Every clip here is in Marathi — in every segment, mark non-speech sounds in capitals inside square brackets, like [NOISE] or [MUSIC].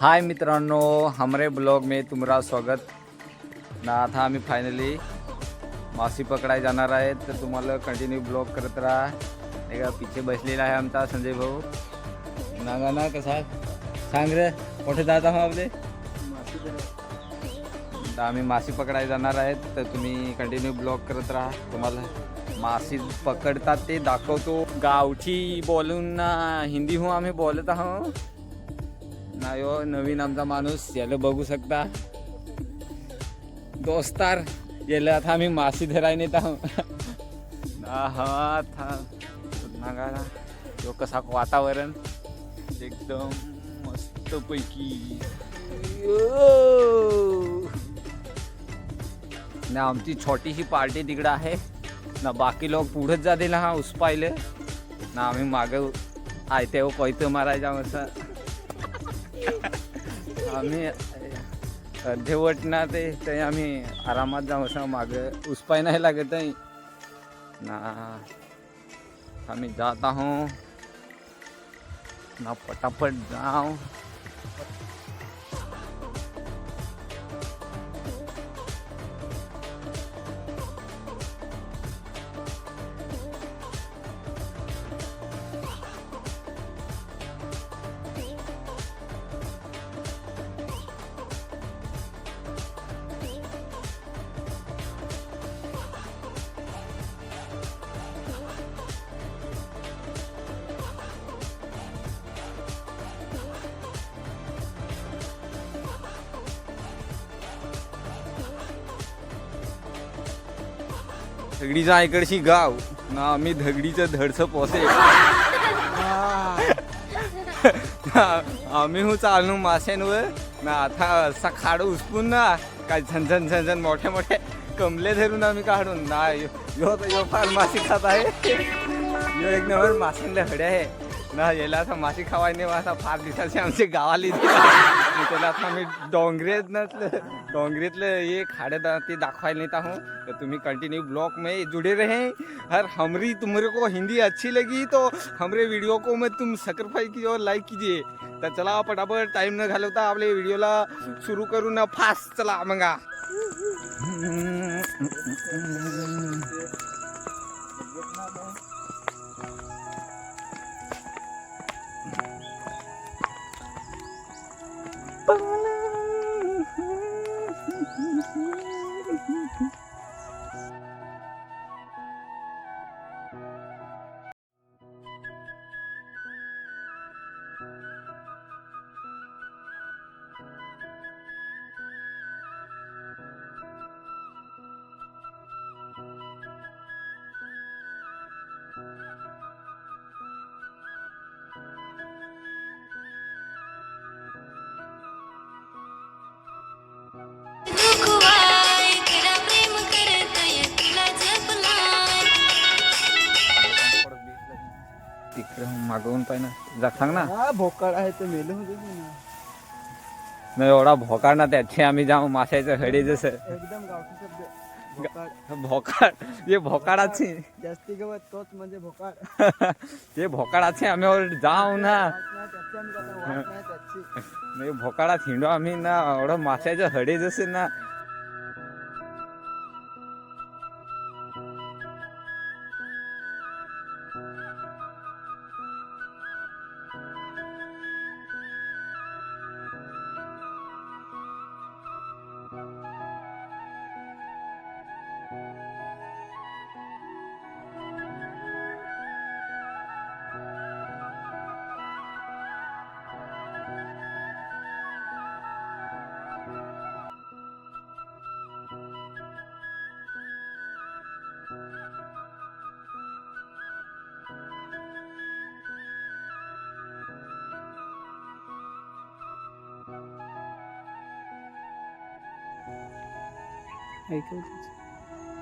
हाय मित्रांनो हमरे ब्लॉग में तुमरा स्वागत। ना आता आम्ही फायनली मासे पकडाय जाणार आहेत तर तुम्हाला कंटिन्यू ब्लॉग करत राहा। नाही का पिछे बसलेला आहे आमचा संजय भाऊ। नागा ना कसा सांग रे कुठे जात आहो आपले तर आम्ही मासे पकडायला जाणार आहेत तर तुम्ही कंटिन्यू ब्लॉग करत राहा। तुम्हाला मासे पकडतात ते दाखवतो। गावठी बोलून ना हिंदी हो आम्ही बोलत आहोत ना यो हो, नवीन आमचा माणूस याला बघू शकता. दोस्तार याला आता आम्ही मासे धरायला नेत आहोत हा था. यो कसा वातावरण. एकदम मस्त पैकी ना आमची छोटीशी पार्टी तिकडं आहे. ना बाकी लोक पुढेच जातील हा उस पाहिले ना आम्ही मागे आयते हो पैसे मारायचा मस्त. आम्ही अर्धेवटना ते ते आम्ही आरामात जाऊ असं मागं उसपाय नाही लागत आहे. ना आम्ही जात आहो. ना पटापट जाऊ धगडीचा इकडशी गाव. ना आम्ही धगडीचं धडचं पोसे आम्ही हू. चालू माश्यांवर ना आता असा खाड उचपून ना काय झनझन झनझन मोठे मोठे कमले धरून आम्ही काढून. ना यो यो तर- यो फार मासे खात आहे. यो एक नंबर माशांना हडे आहे. ना याला आता मासे खावायने आता फार दिवसाचे आमचे गावाला येते त्याला आता मी डोंगरेतनं डोंगरेतलं ये खाडे दा- ते दाखवायला नेता हूँ तो तुम्ही कंटिन्यू ब्लॉग में जुड़े रहें. हर हमरी तुम्हारे को हिंदी अच्छी लगी तो हमरे वीडियो को में तुम सक्रिफाई कीजिए और लाइक कीजिए। तर चला पटापट टाइम न घालवता आपले व्हिडिओला सुरू करू ना फास्ट चला मगा। मागवून पाहिजे जा सांग ना. हा भोकाड आहे तर मेले होते की ना. नाही एवढा भोकाड ना त्याचे. आम्ही जाऊ माशाचं हडे जसं. एकदम गावठी शब्द. भोकाड. भोकाड. हे भोकाडाचे. जास्ती गवत तोच म्हणजे भोकाड. [LAUGHS] ते भोकाडाचे आम्ही वर जाऊ ना. वाट नाही त्याची आम्ही आता वाट नाही त्याची. भोकाडात हिंडो आम्ही ना. एवढं माशाचे हडे जसे ना.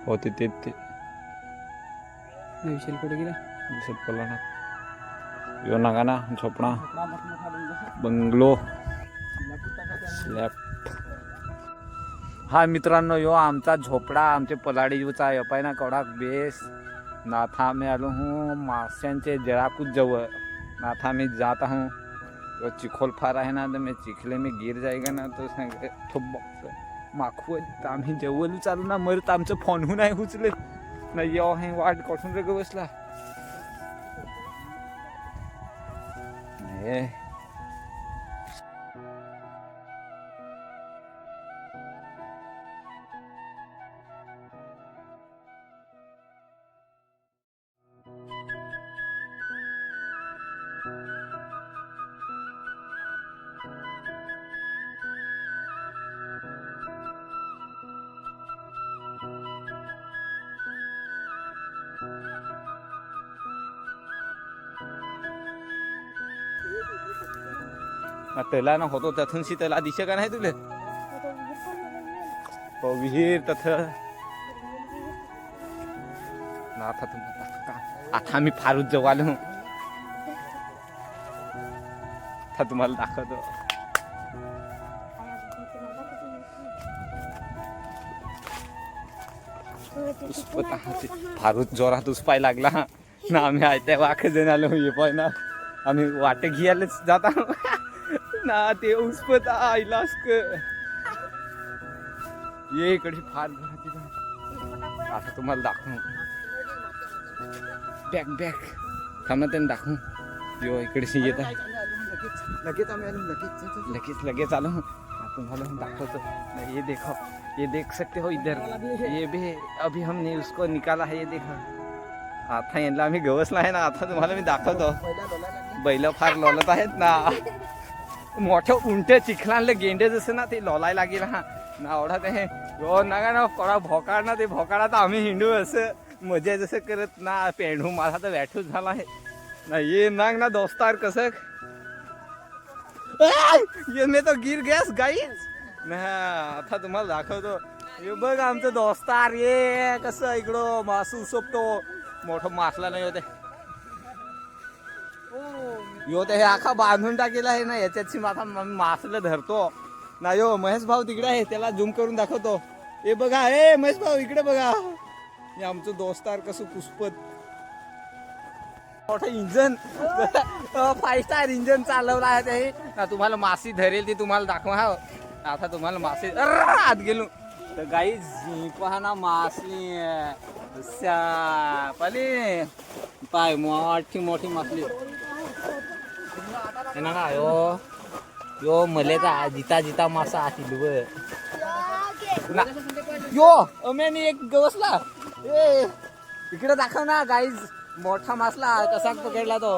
होते ते ते विशाल कुठे गेला? दिसत पडला ना यो ना झोपणा. बंगलो. हा मित्रांनो यो आमचा झोपडा आमचे पलाडीचा यपाय ना केवढा बेस. नाथा आम्ही आलो हूँ मास्यांचे जळाकूच जवळ. नाथा आम्ही जात आहो तो चिखोल फार आहे ना तर मी चिखले मी गिर जायगा ना तो सांग ठोक माखवत. आम्ही जेवलं चालू ना मरत आमचं फोनहून आहे उचले ना यो हे वाट कठून रग बसला. ना त्याला ना होतो तथून त्याला दिशा का नाही तुले? तो विहीर तथ ना आता तुम आता आम्ही फारूच जवळ आलो. आता तुम्हाला दाखवतो. फारूच जोरात उसपाय लागला. ना आम्ही आयत्या वाख जण आलो हे पण ना. आम्ही वाटे घ्यायलाच जाता. ना ते उस्पत आईलास्क ये इकडे फार जाण. आता तुम्हाला दाखवू. बॅक बॅक थांबा त्यांनी दाखवू. यो इकडे येत आहे लगेच आम्ही आलो लगेच. लगेच लगेच आलो. तुम्हाला हम दाखवतो. ये देखो ये देख सकते हो इधर. ये भी अभी हमने उसको निकाला है ये देखो. आता यांना आम्ही गवसला आहे ना आता तुम्हाला मी दाखवतो. बैल फार लोलत आहेत ना. मोठं उंट चिखलांले गेंडे जसं ना ते लोलाय लागेल हा. ना आवडा ते हो ना ना कोणा भोकाळ ना ते भोकाळा तर आम्ही हिंडू असं. मजा जसं करत ना पेंडू मला तर वॅठूच झाला आहे. ना ये नाग ना दोस्तार कसं? ये मी तो गिर गॅस गाईच. ना आता तुम्हाला दाखवतो. हे बघ आमचं दोस्तार ये कसं इकडं मासू सोपतो. मोठं मासला नाही होते. यो ते हे आखा बांधून टाकेला आहे ना याच्याची माझा मासलं धरतो. ना यो महेश भाऊ तिकडे आहे त्याला झूम करून दाखवतो. ए बघा ए महेश भाऊ इकडे बघा. हे आमचं दोस्तार कसं पुष्पत मोठं इंजन. फाय स्टार इंजन चालवलं आहे ते. ना तुम्हाला मासी धरेल ती तुम्हाला दाखवा हा. आता तुम्हाला मासे आत गेलो. तर गाई पहा ना मासली. पाली. पाय मोठी मोठी मासली. ना का यो यो मले का जिता जिता मासा आतील ना यो अमेनी एक गवसला ए इकडे दाखव ना गाईज मोठा मासला कसा पकडला तो!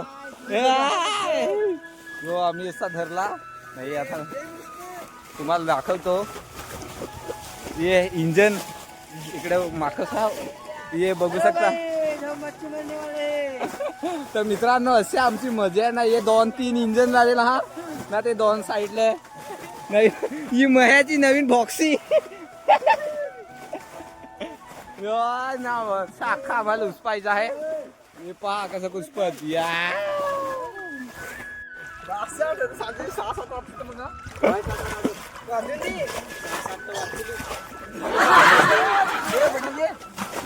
यो आम्ही असा धरला नाही आता तुम्हाला दाखवतो ये इंजन इकडे माखसा ये बघू शकता तर मित्रांनो असे आमची मजा आहे ना हे दोन तीन इंजन लागेल हा. ना ते दोन साईडले नाही ही मह्याची नवीन बॉक्सी ना साखा आम्हाला उसपायचं आहे. हे पहा कसं कुसपत या.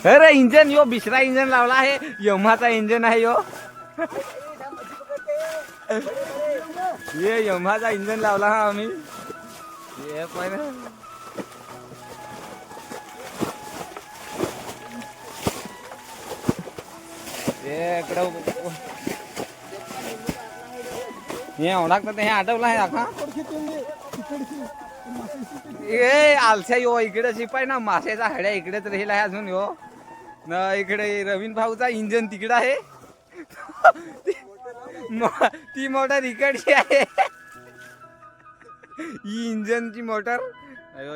अरे इंजन यो बिसरा इंजन लावला आहे. यमाचा इंजन आहे यो. ये यमाचा इंजन लावला हा आम्ही. ये पण. ये इकडं हे ओळख तर हे आठवलं आहे आखा ए आलच्या यो इकडे शिपाय ना मासेचा हड्या इकडेच राहिला आहे अजून यो. न इकडे रवीन भाऊचा इंजन तिकडं आहे. म- ती मोटर इकडची आहे. ही इंजनची मोटर.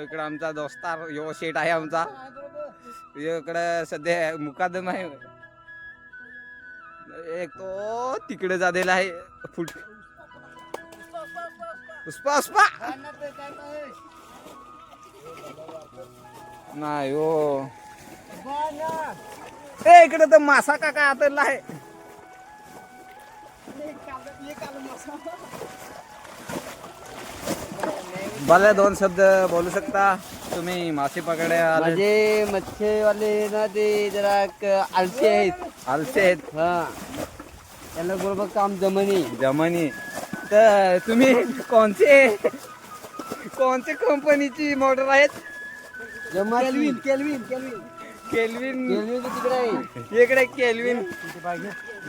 इकडं आमचा दोस्तार यो शेट आहे आमचा. इकडं सध्या मुकादम आहे. एक तो तिकडे जादेला आहे. फुट. पुष्पा पुष्पा. नाही हो ए इकडे तर मासा का काय आतरला आहे. भले दोन शब्द बोलू शकता. तुम्ही मासे पकड्या आले. माझे मच्छीवाले ना ते जरा क- आळशी आहेत. आलसे आहेत. हा. त्यांना बरोबर काम जमनी. जमनी. तर तुम्ही कोणते कोणते कंपनीची मोटर आहेत? Kelvin Kelvin Kelvin Kelvin. Kelvin तिकडे आहे. इकडे केल्विन.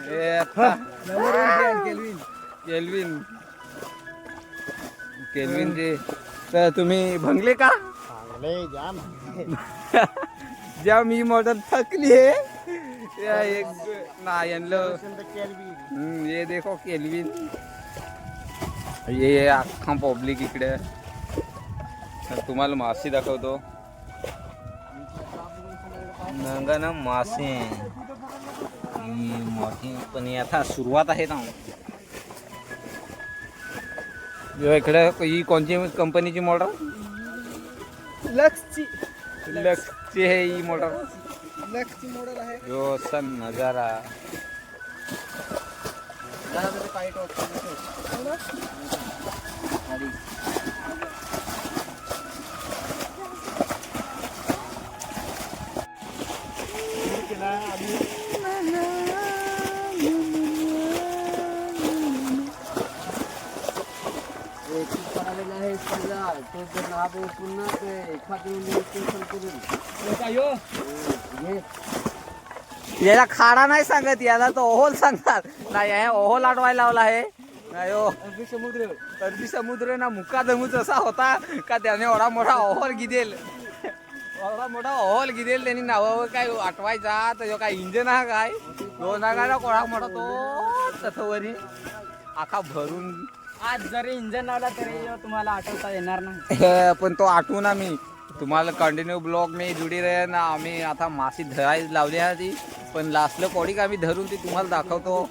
हे आता. Number one brand Kelvin. Kelvin. केल्विनचे तर तुम्ही भंगले का? जाम [LAUGHS] ज्या मी मॉडल थकली आहे. एक ना यांलं देखो केल्विन. ये अख्खा पब्लिक इकडे. तुम्हाला मासे दाखवतो. नंगा ना मासे मोठी पण आता सुरुवात आहे ना. इकडे ही कोणती कंपनीची मोटर लक्सची. लक्सची आहे ही मोटर लक्सची मॉडेल आहे. यो सन नजारा. आलेला आहे समजा तो जर नाव आहे पुन्हा ते एखादं रजिस्ट्रेशन करून याला खाडा नाही सांगत याला तो ओहोल सांगतात नाही हे ओहोल आडवायला लावला आहे. नाही हो. अरबी समुद्र. अरबी समुद्र ना मुका दमूच असा होता का त्याने एवढा मोठा ओहोल गिदेल. एवढा मोठा ओहोल गिदेल त्यांनी नावावर काय आठवायचा तर काय इंजन हा काय? तो नागाला कोणा मोठा तो तथवरी. आखा भरून आज जरी इंजन लावला तरी तुम्हाला आठवता येणार नाही. पण तो आठवून आम्ही तुम्हाला कंटिन्यू ब्लॉग मी जुडी रे ना आम्ही आता मासी धरायला लावली आहे ती पण लास्टला कोडीक आम्ही धरून ती तुम्हाला दाखवतो.